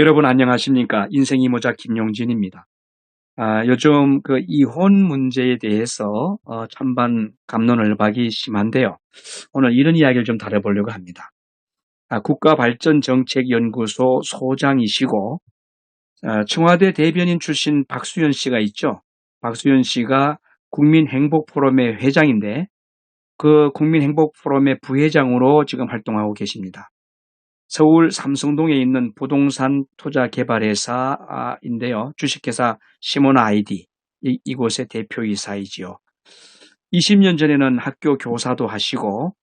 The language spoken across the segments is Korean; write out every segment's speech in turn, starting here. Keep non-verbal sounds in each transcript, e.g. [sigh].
여러분 안녕하십니까? 인생 이 모자 김용진입니다. 아, 요즘 그 이혼 문제에 대해서 어, 찬반 감론을 박이 심한데요. 오늘 이런 이야기를 좀 다뤄보려고 합니다. 아, 국가발전정책연구소 소장이시고 아, 청와대 대변인 출신 박수현 씨가 있죠. 박수현 씨가 국민행복포럼의 회장인데 그 국민행복포럼의 부회장으로 지금 활동하고 계십니다. 서울 삼성동에 있는 부동산 투자 개발 회사인데요. 주식회사 시모나 아이디 이, 이곳의 대표이사이지요. 20년 전에는 학교 교사도 하시고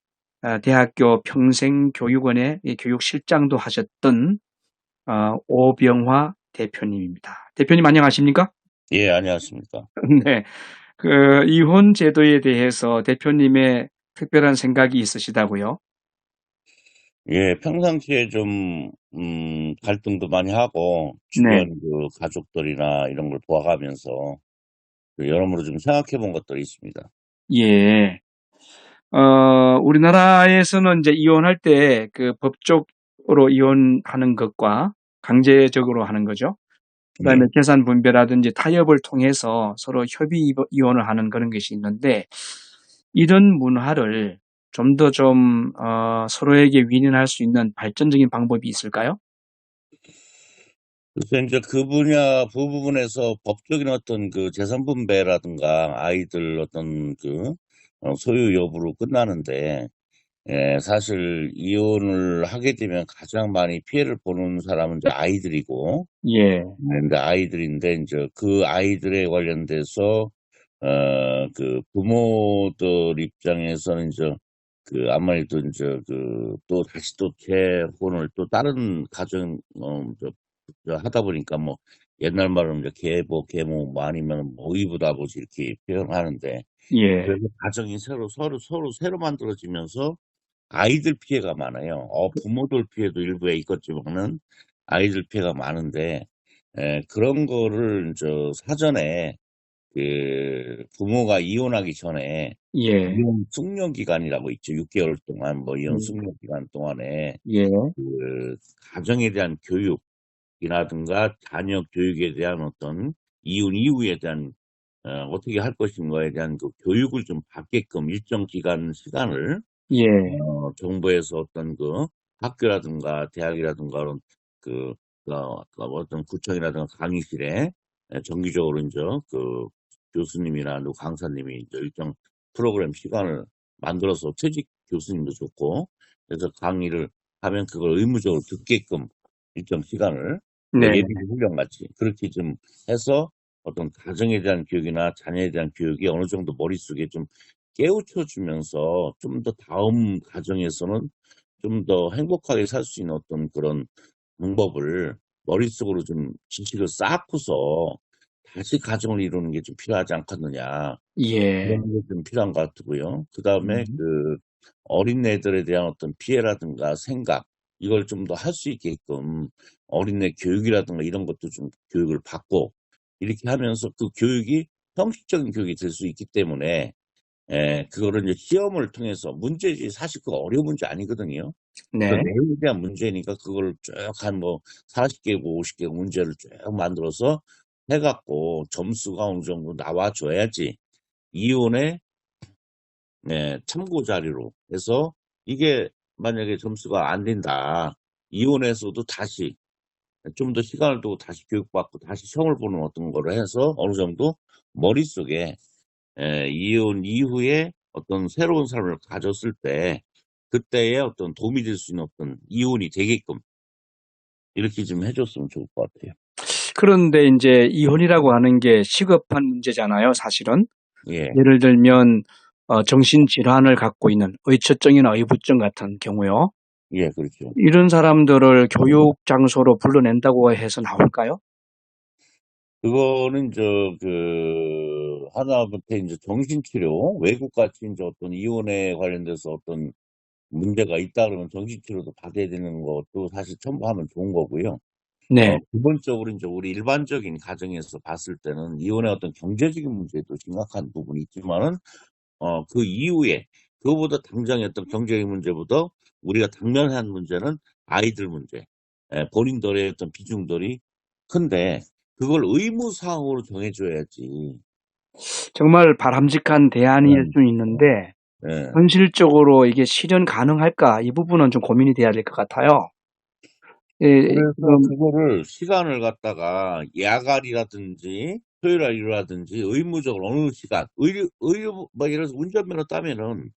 아, 대학교 평생교육원의 교육실장도 하셨던 어, 오병화 대표님입니다. 대표님 안녕하십니까? 예, 안녕하십니까. [laughs] 네. 그 이혼 제도에 대해서 대표님의 특별한 생각이 있으시다고요? 예, 평상시에 좀, 음, 갈등도 많이 하고, 네. 주변 그 가족들이나 이런 걸 도와가면서, 그 여러모로 좀 생각해 본 것들이 있습니다. 예. 어, 우리나라에서는 이제 이혼할 때 그 법적으로 이혼하는 것과 강제적으로 하는 거죠. 그다음에 예. 재산 분배라든지 타협을 통해서 서로 협의 이혼을 하는 그런 것이 있는데 이런 문화를 좀더좀 어, 서로에게 윈윈할 수 있는 발전적인 방법이 있을까요? 그래서 이제 그 분야, 그 부분에서 법적인 어떤 그 재산 분배라든가 아이들 어떤 그 어, 소유 여부로 끝나는데, 예, 사실 이혼을 하게 되면 가장 많이 피해를 보는 사람은 이제 아이들이고, 예. 네, 근데 아이들인데 이제 그 아이들에 관련돼서 어 그 부모들 입장에서는 이제 그 아무래도 이제 그 또 다시 또 재혼을 또 다른 가정 어저 저 하다 보니까 뭐 옛날 말로 이제 계보 계모 뭐 아니면 뭐 의붓 아버지 이렇게 표현하는데 예. 그래서 가정이 새로 서로 서로 새로 만들어지면서 아이들 피해가 많아요. 어 부모들 피해도 일부에 있겠지만은 아이들 피해가 많은데 예, 그런 거를 저 사전에 그 부모가 이혼하기 전에 예. 이혼 숙려 기간이라고 있죠. 6개월 동안 뭐 이혼 음. 숙려 기간 동안에 예. 그 가정에 대한 교육이라든가 자녀 교육에 대한 어떤 이혼 이후에 대한 어, 어떻게 할 것인가에 대한 그 교육을 좀 받게끔 일정 기간 시간을 예. 어, 정부에서 어떤 그 학교라든가 대학이라든가 그런 그, 어, 그 어떤 구청이라든가 강의실에 에, 정기적으로 이제 그 교수님이나 누구 강사님이 일정 프로그램 시간을 만들어서 퇴직 교수님도 좋고 그래서 강의를 하면 그걸 의무적으로 듣게끔 일정 시간을 네. 예비 훈련 같이 그렇게 좀 해서 어떤 가정에 대한 교육이나 자녀에 대한 교육이 어느 정도 머릿속에 좀 깨우쳐 주면서 좀 더 다음 가정에서는 좀 더 행복하게 살 수 있는 어떤 그런 방법을 머릿속으로 좀 지식을 쌓고서 다시 가정을 이루는 게 좀 필요하지 않겠느냐. 예. 그런 게 좀 필요한 것 같고요. 그 다음에 음. 그 어린애들에 대한 어떤 피해라든가 생각, 이걸 좀 더 할 수 있게끔 어린애 교육이라든가 이런 것도 좀 교육을 받고 이렇게 하면서 그 교육이 형식적인 교육이 될 수 있기 때문에 예, 그거를 이제 시험을 통해서 문제지 사실 그거 어려운 문제 아니거든요. 그 네. 내용에 대한 문제니까 그걸 쭉 한 뭐 40개고 50개 문제를 쭉 만들어서 해갖고 점수가 어느 정도 나와줘야지 이혼의 네, 참고 자료로 해서 이게 만약에 점수가 안 된다. 이혼에서도 다시 좀 더 시간을 두고 다시 교육받고 다시 시험을 보는 어떤 거를 해서 어느 정도 머릿속에 에, 이혼 이후에 어떤 새로운 삶을 가졌을 때 그때의 어떤 도움이 될 수 있는 어떤 이혼이 되게끔 이렇게 좀 해줬으면 좋을 것 같아요. 그런데 이제 이혼이라고 하는 게 시급한 문제잖아요, 사실은. 예, 예를 들면 어, 정신질환을 갖고 있는 의처증이나 의부증 같은 경우요. 예, 그렇죠. 이런 사람들을 교육 장소로 불러낸다고 해서 나올까요? 그거는 저, 그, 하나부터 이제 정신치료, 외국 같이 이제 어떤 이혼에 관련돼서 어떤 문제가 있다 그러면 정신치료도 받아야 되는 것도 사실 첨부하면 좋은 거고요. 네. 어, 기본적으로 이제 우리 일반적인 가정에서 봤을 때는 이혼의 어떤 경제적인 문제도 심각한 부분이 있지만은, 어, 그 이후에, 그거보다 당장의 어떤 경제적인 문제보다 우리가 당면한 문제는 아이들 문제. 예, 본인들의 어떤 비중들이 큰데 그걸 의무사항으로 정해줘야지. 정말 바람직한 대안일 음. 수 있는데 예. 현실적으로 이게 실현 가능할까 이 부분은 좀 고민이 돼야 될 것 같아요. 예, 그래서 그럼 그거를 시간을 갖다가 야간이라든지 토요일이라든지 의무적으로 어느 시간 의료 의료 뭐 예를 들어서 운전면허 따면은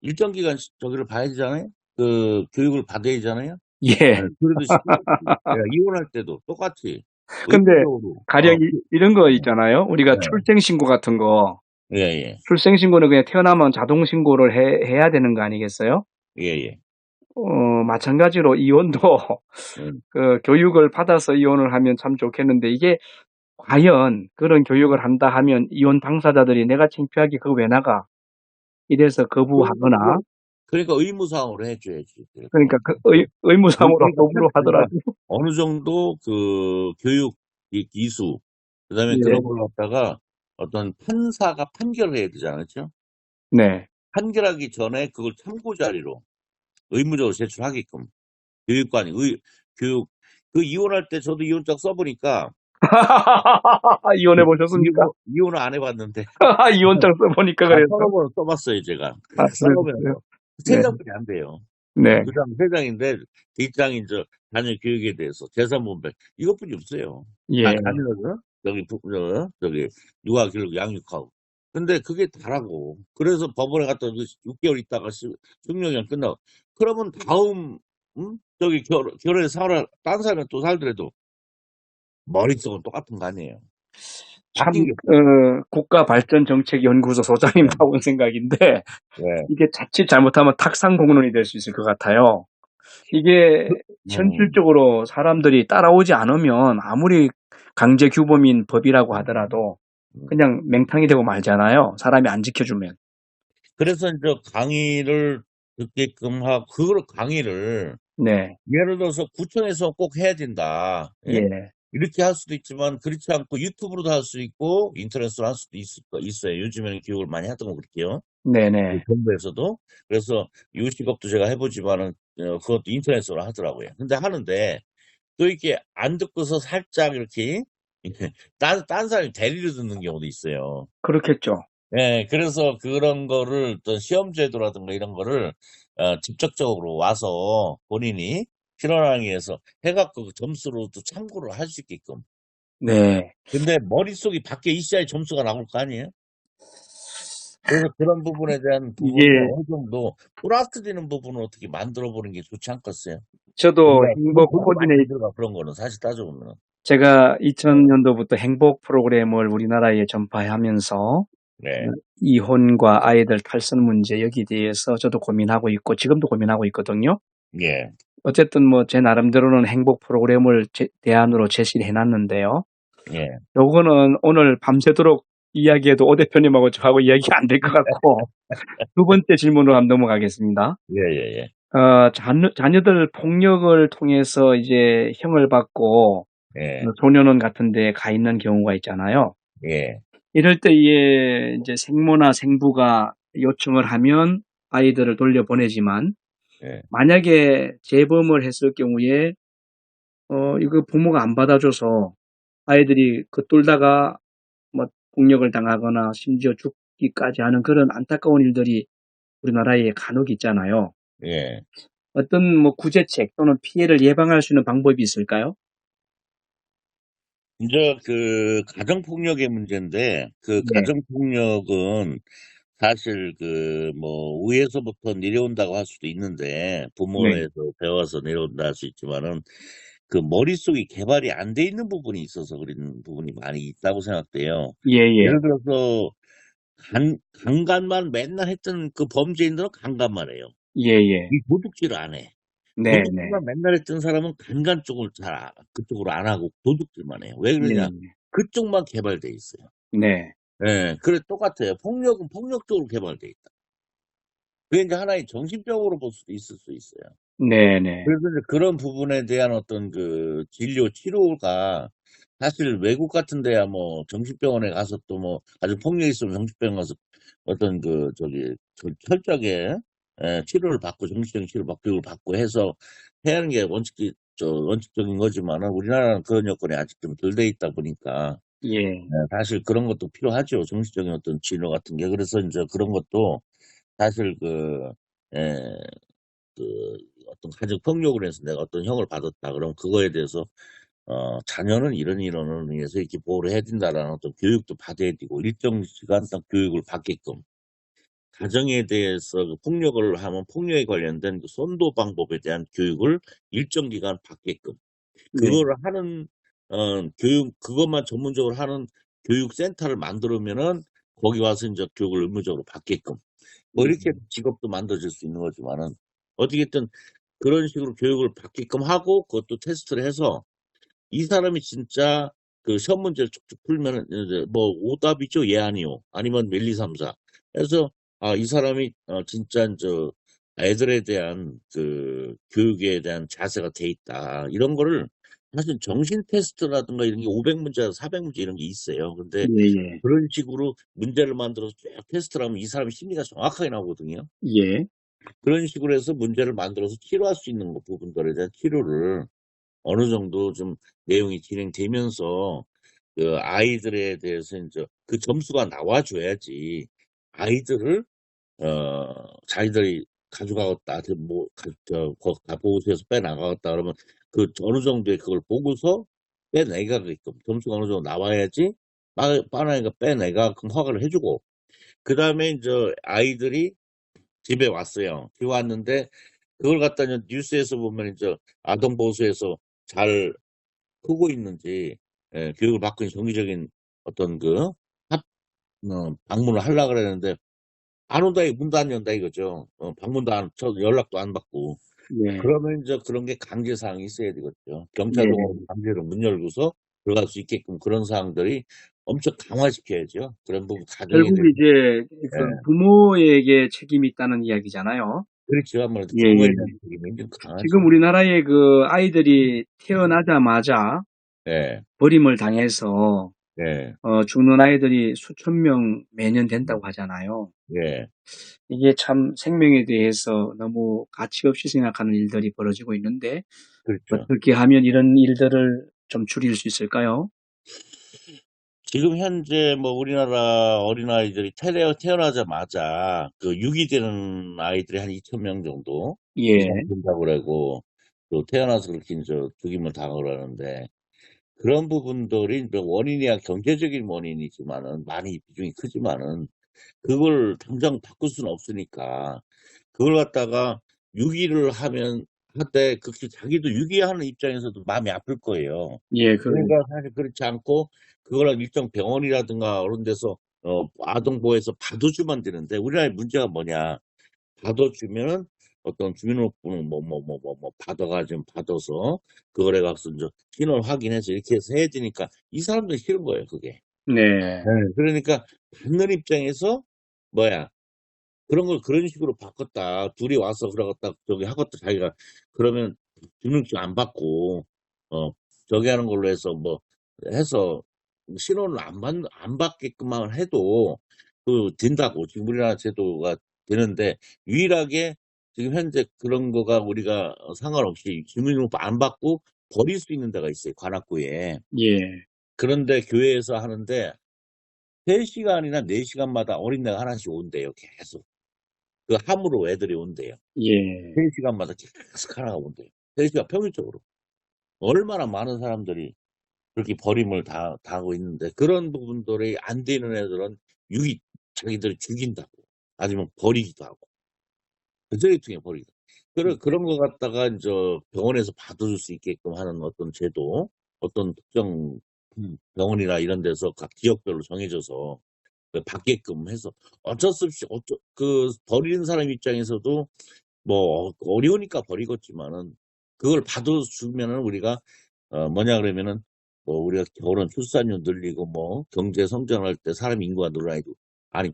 일정 기간 저기를 봐야 되잖아요. 그 교육을 받아야 되잖아요. 예. 예, 그러듯이 예, 이혼할 때도 똑같이 근데 의무적으로 가령 어, 이- 이런 거 있잖아요. 우리가 네. 출생신고 같은 거 예, 예, 출생신고는 그냥 태어나면 자동 신고를 해, 해야 되는 거 아니겠어요? 예, 예. 어, 마찬가지로 이혼도 음. [laughs] 그 교육을 받아서 이혼을 하면 참 좋겠는데 이게 과연 그런 교육을 한다 하면 이혼 당사자들이 내가 창피하게 그거 왜 나가? 이래서 거부하거나 그러니까 의무사항으로 해줘야지. 그러니까 그 의, 의무상으로 거부를 하더라도 어느 정도 그 교육 이 기수 그다음에 예. 그런 걸 갖다가 어떤 판사가 판결을 해야 되지 않았죠? 네. 판결하기 전에 그걸 참고 자료로 의무적으로 제출하게끔 교육관이 의 교육 그 이혼할 때 저도 이혼장 써보니까 [laughs] 이혼해 보셨습니까? 이혼, 을 안 해봤는데 [laughs] 이혼장 써보니까 한 그래서 서너 번 써봤어요 제가 아, 써보면 그래요? 세 네. 장밖에 안 돼요. 네. 그 다음 세 장인데 뒷장이 이제 자녀 교육에 대해서 재산 분배 이것뿐이 없어요. 예. 아, 자녀는 저기 부- 저, 저기 누가 결국 양육하고. 근데 그게 다라고. 그래서 법원에 갔다 6개월 있다가 시- 숙려기간 끝나고. 그러면 다음 음? 저기 결, 결혼해 살아 딴 사람은 또 살더라도 머릿속은 똑같은 거 아니에요. 참, 바뀐 게 어, 국가발전정책연구소 소장님 나온 생각인데, 네. 이게 자칫 잘못하면 탁상 공론이 될 수 있을 것 같아요. 이게 음, 현실적으로 사람들이 따라오지 않으면 아무리 강제 규범인 법이라고 하더라도 음. 그냥 맹탕이 되고 말잖아요. 사람이 안 지켜주면. 그래서 이제 강의를 듣게끔 하고 그걸 강의를 네. 예를 들어서 구청에서 꼭 해야 된다. 예? 예. 이렇게 할 수도 있지만 그렇지 않고 유튜브로도 할 수 있고 인터넷으로 할 수도 있, 있어요. 요즘에는 교육을 많이 하던 거 그렇게요. 네네. 정부에서도 그래서 요식업도 제가 해보지만은 어, 그것도 인터넷으로 하더라고요. 근데 하는데 또 이렇게 안 듣고서 살짝 이렇게 [laughs] 딴, 딴 사람이 대리를 듣는 경우도 있어요. 그렇겠죠. 예, 그래서 그런 거를 어떤 시험제도라든가 이런 거를 어, 직접적으로 와서 본인이 위해서 해갖고 그 점수로도 참고를 할 수 있게끔. 네. 근데 머릿속이 밖에 있어야 점수가 나올 거 아니에요? 그래서 그런 부분에 대한 부분을 이게- 어느 정도 플러스 되는 부분을 어떻게 만들어 보는 게 좋지 않겠어요? 저도 돈도 많이 코디네이터, 들어가 그런 거는 사실 따져보면 제가 2000년도부터 행복 프로그램을 우리나라에 전파하면서 네, 이혼과 아이들 탈선 문제 여기 대해서 저도 고민하고 있고 지금도 고민하고 있거든요. 예, 어쨌든 뭐 제 나름대로는 행복 프로그램을 제- 대안으로 제시를 해놨는데요. 예, 요거는 오늘 밤새도록 이야기해도 오 대표님하고 저하고 이야기 안 될 것 같고 [laughs] 두 번째 질문으로 한번 넘어가겠습니다. 예, 예, 예, 어, 자녀, 자녀들 폭력을 통해서 이제 형을 받고 예, 소년원 같은 데가 있는 경우가 있잖아요. 예, 이럴 때에 이제 생모나 생부가 요청을 하면 아이들을 돌려보내지만 예. 만약에 재범을 했을 경우에 어 이거 부모가 안 받아줘서 아이들이 겉돌다가 뭐 폭력을 당하거나 심지어 죽기까지 하는 그런 안타까운 일들이 우리나라에 간혹 있잖아요. 예. 어떤 뭐 구제책 또는 피해를 예방할 수 있는 방법이 있을까요? 이제 그 가정폭력의 문제인데 그 네. 가정폭력은 사실 그 뭐 위에서부터 내려온다고 할 수도 있는데 부모에서 배워서 내려온다 할 수 있지만은 그 머릿속이 개발이 안 돼 있는 부분이 있어서 그런 부분이 많이 있다고 생각돼요. 예, 예. 예를 들어서 간, 강간만 맨날 했던 그 범죄인들은 강간만 해요. 예, 예. 이 도둑질을 안 해. 네, 네. 도둑질만 맨날 했던 사람은 강간 쪽을 잘 아- 그쪽으로 안 하고 도둑질만 해요. 왜 그러냐? 네, 그쪽만 개발돼 있어요. 네. 예, 그래 똑같아요. 폭력은 폭력적으로 개발돼 있다. 그게 이제 하나의 정신병으로 볼 수도 있을 수 있어요. 네, 네. 그래서 이제 그런 부분에 대한 어떤 그 진료 치료가 사실 외국 같은 데야 뭐 정신병원에 가서 또 뭐 아주 폭력이 있으면 정신병원 가서 어떤 그 저기 절- 철저하게 예, 치료를 받고 정신적 치료 받고 교육을 받고 해서 해야 하는 게 원칙이 저 원칙적인 거지만은 우리나라는 그런 여건이 아직 좀 덜 돼 있다 보니까 예, 네, 사실 그런 것도 필요하죠. 정신적인 어떤 치료 같은 게. 그래서 이제 그런 것도 사실 그, 에, 그 어떤 가족 폭력을 해서 내가 어떤 형을 받았다. 그럼 그거에 대해서 어, 자녀는 이런 이론을 위해서 이렇게 보호를 해야 된다라는 어떤 교육도 받아야 되고 일정 시간 딱 교육을 받게끔 가정에 대해서 그 폭력을 하면 폭력에 관련된 그 선도 방법에 대한 교육을 일정 기간 받게끔. 네, 그거를 하는 어, 교육 그것만 전문적으로 하는 교육센터를 만들면은 거기 와서 이제 교육을 의무적으로 받게끔. 뭐 이렇게 음, 직업도 만들어질 수 있는 거지만은 어떻게든 그런 식으로 교육을 받게끔 하고 그것도 테스트를 해서 이 사람이 진짜 그 시험 문제를 쭉쭉 풀면은 뭐 오답이죠? 예 아니요. 아니면 1, 2, 3, 4 그래서 아 이 사람이 어 진짜 저 애들에 대한 그 교육에 대한 자세가 돼 있다 이런 거를 사실 정신 테스트라든가 이런 게 500문제, 400문제 이런 게 있어요. 근데 예, 예, 그런 식으로 문제를 만들어서 쭉 테스트를 하면 이 사람의 심리가 정확하게 나오거든요. 예, 그런 식으로 해서 문제를 만들어서 치료할 수 있는 거 부분들에 대한 치료를 어느 정도 좀 내용이 진행되면서 그 아이들에 대해서 이제 그 점수가 나와줘야지 아이들을 어 자기들이 가져가겠다 뭐 가, 저, 거- 가- 보호소에서 빼나가겠다 그러면 그 어느 정도의 그걸 보고서 빼내가게끔 점수가 어느 정도 나와야지 빠- 빠나이가 빼내가끔 허가를 해주고 그 다음에 이제 아이들이 집에 왔어요. 집에 왔는데 그걸 갖다 이제 뉴스에서 보면 이제 아동보호소에서 잘 크고 있는지 예, 교육을 받고 있는 정기적인 어떤 그 합, 어, 방문을 하려고 그랬는데 안 온다, 이 문도 안 연다 이거죠. 어, 방문도 안, 저 연락도 안 받고. 예, 그러면 이제 그런 게 강제 사항이 있어야 되겠죠. 예, 경찰공원 강제로 문 열고서 들어갈 수 있게끔 그런 사항들이 엄청 강화시켜야죠. 그런 부분 가정에 결국. 이제 그 예, 부모에게 책임이 있다는 이야기잖아요. 그렇죠. 아무래도 예, 부모에 예. 대한 책임이 좀 강하죠. 지금 우리나라의 그 아이들이 태어나자마자 예, 버림을 당해서 예, 어, 죽는 아이들이 수천 명 매년 된다고 하잖아요. 예. 이게 참 생명에 대해서 너무 가치 없이 생각하는 일들이 벌어지고 있는데 그렇죠. 어떻게 하면 이런 일들을 좀 줄일 수 있을까요? 지금 현재 뭐 우리나라 어린아이들이 태어, 태어나자마자 그 유기되는 아이들이 한 2,000명 정도 예, 된다고 그러고 또 태어나서 그렇게 이제 죽임을 당하고 그러는데 그런 부분들이 뭐 원인이야 경제적인 원인이지만은 많이 비중이 크지만은 그걸 당장 바꿀 수는 없으니까 그걸 갖다가 유기를 하면 한때 그렇게 자기도 유기하는 입장에서도 마음이 아플 거예요. 예, 그, 그러니까 사실 그렇지 않고 그걸 일정 병원이라든가 그런 데서 어, 아동 보호에서 받아주면 되는데 우리나라의 문제가 뭐냐 받아주면은 어떤 주민등록번호 뭐뭐 뭐 뭐 뭐 받아가지고 받아서 그걸 해가서 이제 신원 확인해서 이렇게 해서 해야 되니까 이 사람들이 싫은 거예요 그게. 네, 네, 그러니까 받는 입장에서 뭐야? 그런 걸 그런 식으로 바꿨다. 둘이 와서 그러겠다. 저기 하겠다. 자기가 그러면 주민등록 안 받고 어 저기 하는 걸로 해서 뭐 해서 신원을 안 받, 안 받게끔만 해도 그 된다고. 지금 우리나라 제도가 되는데 유일하게 지금 현재 그런 거가 우리가 어, 상관없이 주민등록 안 받고 버릴 수 있는 데가 있어요 관악구에. 예, 그런데 교회에서 하는데 3시간이나 4시간마다 어린 애가 하나씩 온대요 계속. 그 함으로 애들이 온대요. 예, 3시간마다 계속 하나가 온대요. 3시간 평일적으로. 얼마나 많은 사람들이 그렇게 버림을 다, 당하고 있는데 그런 부분들이 안 되는 애들은 유기 자기들이 죽인다고. 아니면 버리기도 하고 그 쓰레기통에 버리기도 그런 그런 거 갖다가 이제 병원에서 받아줄 수 있게끔 하는 어떤 제도 어떤 특정 음, 병원이나 이런 데서 각 지역별로 정해져서 그 받게끔 해서 어쩔 수 없이 어쩌 그 버리는 사람 입장에서도 뭐 어려우니까 버리겠지만은 그걸 받아주면은 우리가 어 뭐냐 그러면은 뭐 우리가 결혼 출산율 늘리고 뭐 경제 성장할 때 사람 인구가 늘어나고 아니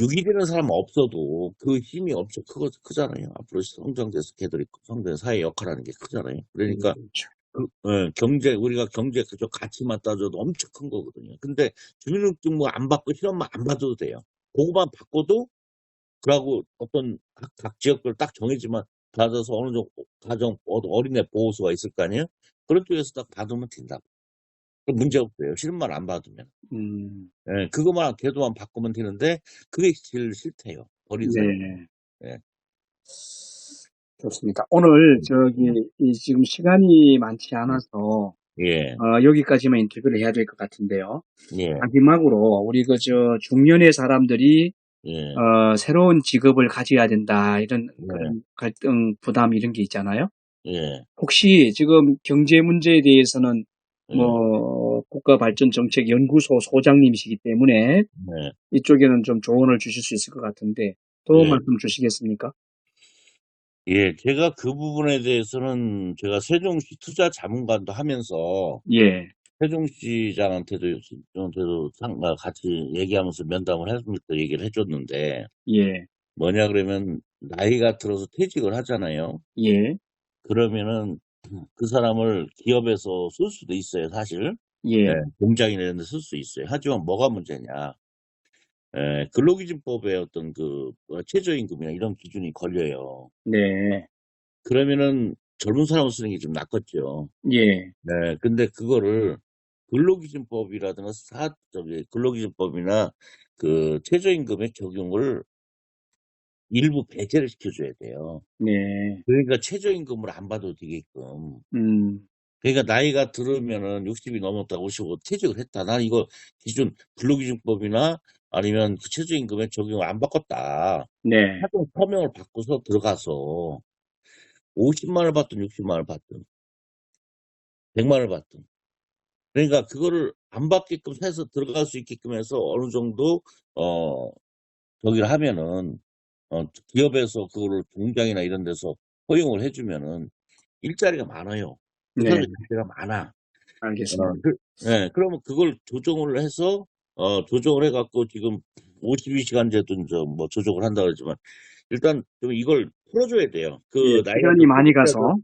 유기되는 사람 없어도 그 힘이 엄청 크거 크잖아요. 앞으로 성장돼서 걔들이 성장 사회 역할하는 게 크잖아요. 그러니까 그렇죠. 그, 예, 경제 우리가 경제 그쪽 가치만 따져도 엄청 큰 거거든요. 근데 주민등록증 뭐안 받고 실험만 안 받아도 돼요. 그거만 바꿔도 그러고 어떤 각, 각 지역별 딱 정해지만 받아서 어느 정도 가정 어- 어린애 보호소가 있을 거 아니에요? 그런 쪽에서 딱 받으면 된다고. 문제 없어요. 실만 안 받으면. 음, 예, 그것만 궤도만 바꾸면 되는데 그게 제일 싫대요. 어린 사람. 네. 예. 좋습니다. 오늘 저기 이 지금 시간이 많지 않아서 예, 어, 여기까지만 인터뷰를 해야 될 것 같은데요. 예, 마지막으로 우리 그 저 중년의 사람들이 예, 어, 새로운 직업을 가져야 된다 이런 네. 그런 갈등, 부담 이런 게 있잖아요. 예, 혹시 지금 경제 문제에 대해서는 예, 뭐 국가발전정책연구소 소장님이시기 때문에 네. 이쪽에는 좀 조언을 주실 수 있을 것 같은데 또 예. 말씀 주시겠습니까? 예, 제가 그 부분에 대해서는 제가 세종시 투자 자문관도 하면서 예, 세종시장한테도 저한테도 상- 아, 같이 얘기하면서 면담을 했으니까 얘기를 해줬는데 예, 뭐냐 그러면 나이가 들어서 퇴직을 하잖아요. 예, 그러면은 그 사람을 기업에서 쓸 수도 있어요, 사실. 예, 예, 공장이나 이런 데 쓸 수 있어요. 하지만 뭐가 문제냐. 예, 근로기준법에 어떤 그 어, 최저임금이나 이런 기준이 걸려요. 네, 그러면은 젊은 사람을 쓰는 게 좀 낫겠죠. 예, 네, 근데 그거를 근로기준법이라든가 사, 저기, 근로기준법이나 그 최저임금의 적용을 일부 배제를 시켜줘야 돼요. 네, 그러니까 최저임금을 안 받아도 되게끔. 음, 그러니까 나이가 들으면은 60이 넘었다 55 퇴직을 했다. 난 이거 기준 근로기준법이나 아니면 그 최저임금의 적용을 안 바꿨다. 네, 하여튼 서명을 바꿔서 들어가서 50만 원을 받든 60만 원을 받든 100만 원을 받든 그러니까 그거를 안 받게끔 해서 들어갈 수 있게끔 해서 어느 정도 어 저기를 하면은 어 기업에서 그거를 공장이나 이런 데서 허용을 해주면은 일자리가 많아요. 그 네, 일자리가 많아. 어, 알겠습니다. 그, 네, 그러면 그걸 조정을 해서 어 조정을 해갖고 지금 52시간제도 이제 뭐 조정을 한다 그러지만 일단 좀 이걸 풀어줘야 돼요. 그 예, 시간이 좀 많이 가서.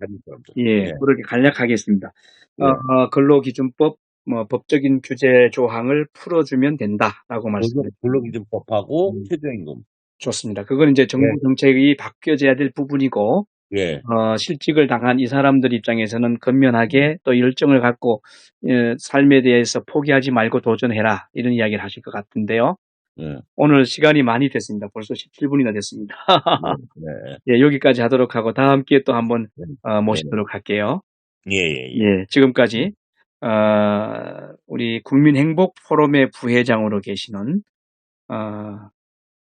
예, 예. 그렇게 간략하겠습니다. 예. 어, 어, 근로기준법 뭐 법적인 규제 조항을 풀어주면 된다라고 근로- 근로기준법하고 음. 최저임금. 좋습니다. 그건 이제 정부 예. 정책이 바뀌어져야 될 부분이고 예, 어, 실직을 당한 이 사람들 입장에서는 건면하게 또 열정을 갖고 예, 삶에 대해서 포기하지 말고 도전해라 이런 이야기를 하실 것 같은데요. 예, 오늘 시간이 많이 됐습니다. 벌써 17분이나 됐습니다. 네, [laughs] 예, 여기까지 하도록 하고 다음 기회에 또 한번 네. 어, 모시도록 할게요. 예, 예, 예. 예, 지금까지 어, 우리 국민행복포럼의 부회장으로 계시는 어,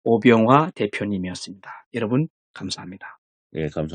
오병화 대표님이었습니다. 여러분 감사합니다. 예, 감사합니다.